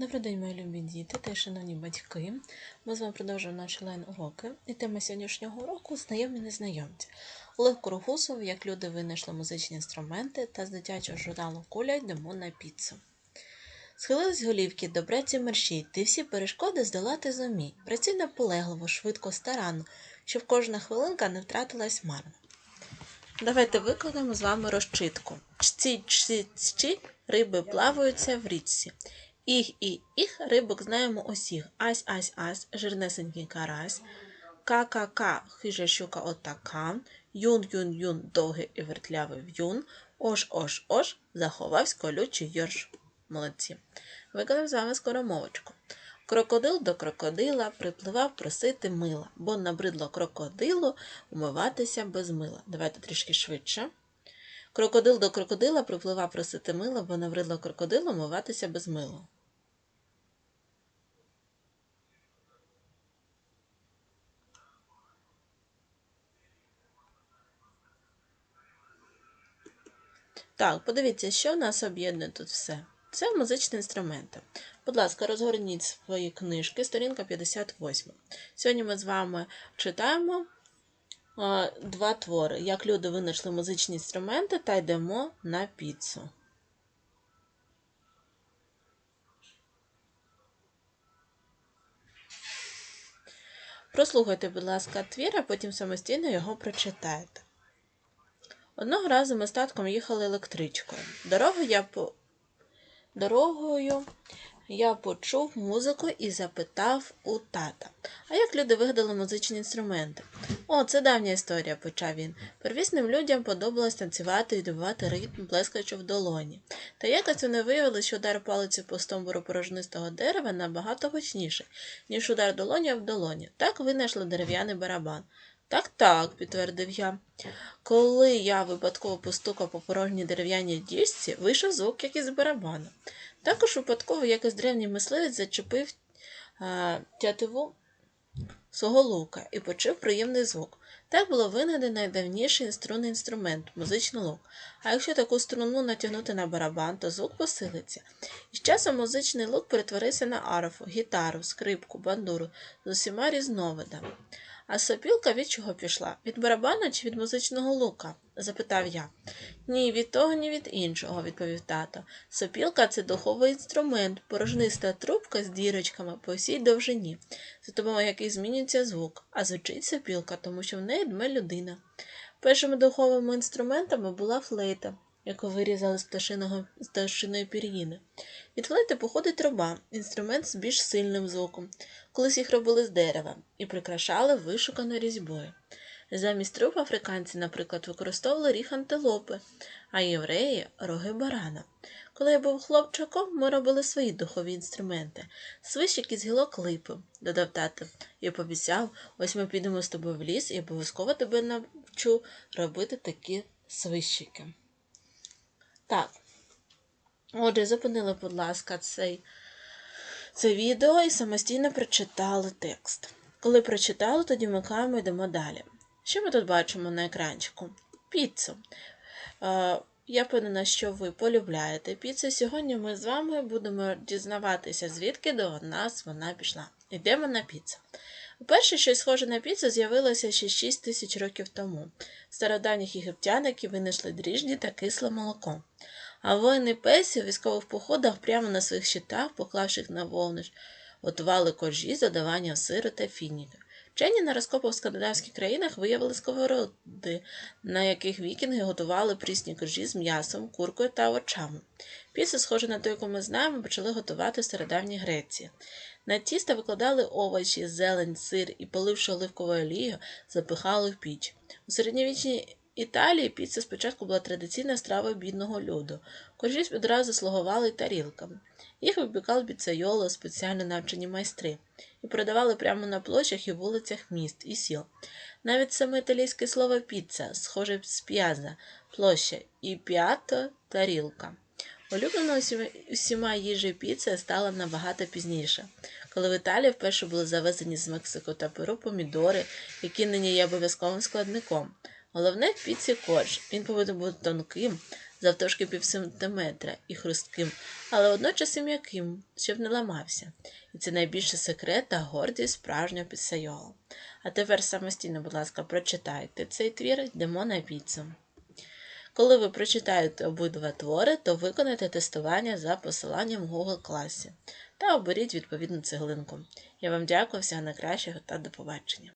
Добрий день, мої любі діти та шановні батьки. Ми з вами продовжуємо наші лайн-уроки. І тема сьогоднішнього уроку знайомі незнайомці. Олег Кургусов, як люди винайшли музичні інструменти та з дитячого журналу Куля йдемо на піцу. Схилились голівки, добреці мерщій, ти всі перешкоди здолати зумій. Працюй наполегливо, швидко, старанно, щоб кожна хвилинка не втратилась марно. Давайте викладемо з вами розчитку. Чці, чці, чці, риби плаваються в річці. Іх і їх рибок знаємо усіх. Ась, ась, ась, жирнесенький карась. Ка-ка-ка, хижа щука отака. Юн, юн, юн, довгий і вертлявий в'юн. Ош, ош, ош, заховавсь колючий йорш. Молодці. Виконав з вами скоромовочку. Крокодил до крокодила припливав просити мила, бо набридло крокодилу умиватися без мила. Давайте трішки швидше. Крокодил до крокодила припливав просити мила, бо набридло крокодилу умиватися без мила. Так, подивіться, що нас об'єднує тут все. Це музичні інструменти. Будь ласка, розгорніть свої книжки, сторінка 58. Сьогодні ми з вами читаємо а, два твори: Як люди винайшли музичні інструменти та йдемо на піцу. Прослухайте, будь ласка, твір, а потім самостійно його прочитайте. Одного разу ми з татком їхали електричкою. Дорогою я по... Дорогою я почув музику і запитав у тата, а як люди вигадали музичні інструменти? О, це давня історія, почав він. Первісним людям подобалось танцювати і добувати ритм, плескаючи в долоні. Та якось вони виявили, що удар палиці по стовбуру порожнистого дерева набагато гучніший, ніж удар долоні в долоні. Так винайшли дерев'яний барабан. Так, так, підтвердив я. Коли я випадково постукав по порожній дерев'яній діжці, вийшов звук, як із барабану. Також випадково якось древній мисливець зачепив а, тятиву свого лука і почув приємний звук. Так було винайдений найдавніший струнний інструмент музичний лук. А якщо таку струну натягнути на барабан, то звук посилиться. І з часом музичний лук перетворився на арфу, гітару, скрипку, бандуру з усіма різновидами. А сопілка від чого пішла? Від барабана чи від музичного лука? запитав я. Ні, від того, ні від іншого, відповів тато. Сопілка це духовий інструмент, порожниста трубка з дірочками по всій довжині, за допомогою яких змінюється звук, а звучить сопілка, тому що в неї дме людина. Першими духовими інструментами була флейта, яку вирізали з пташиного з пташиної пір'їни. Від флейти походить труба, інструмент з більш сильним звуком. Колись їх робили з дерева і прикрашали вишуканою різьбою. Замість труб африканці, наприклад, використовували ріг антилопи, а євреї роги барана. Коли я був хлопчаком, ми робили свої духові інструменти, свищик із гілок липи, додав тато, і пообіцяв, ось ми підемо з тобою в ліс і обов'язково тебе навчу робити такі свищики. Так. Отже, зупинили, будь ласка, цей, це відео і самостійно прочитали текст. Коли прочитали, тоді вмикаємо і йдемо далі. Що ми тут бачимо на екранчику? Піцу. Е, я впевнена, що ви полюбляєте піцу. Сьогодні ми з вами будемо дізнаватися, звідки до нас вона пішла. Йдемо на піцу. Перше, що схоже на піцу, з'явилося ще 6 тисяч років тому. Стародавніх єгиптян, які винайшли дріжджі та кисле молоко. А воїни Песі у військових походах прямо на своїх щитах, поклавши на вогниш, готували коржі, задавання сиру та фініки. Вчені на розкопах в скандинавських країнах виявили сковороди, на яких вікінги готували прісні коржі з м'ясом, куркою та овочами. Піцу, схоже на ту, яку ми знаємо, почали готувати в стародавній Греції. На тісто викладали овочі, зелень, сир і, поливши оливковою олією, запихали в піч. У середньовічній Італії піца спочатку була традиційною стравою бідного люду. Коржі одразу слугували тарілками. Їх випікали піцайоло, спеціально навчені майстри, і продавали прямо на площах і вулицях міст і сіл. Навіть саме італійське слово піца, схоже з п'яза, площа і п'ято тарілка. Улюбленою усіма їжею піци стала набагато пізніше, коли в Італії вперше були завезені з Мексико та Перу помідори, які нині є обов'язковим складником. Головне в піці корж. Він повинен бути тонким, завтовшки пів сантиметра і хрустким, але водночас і м'яким, щоб не ламався. І це найбільший секрет та гордість справжнього піцайола. А тепер самостійно, будь ласка, прочитайте цей твір, йдемо на піцу. Коли ви прочитаєте обидва твори, то виконайте тестування за посиланням в Google класі та оберіть відповідну цеглинку. Я вам дякую, всього найкращого та до побачення.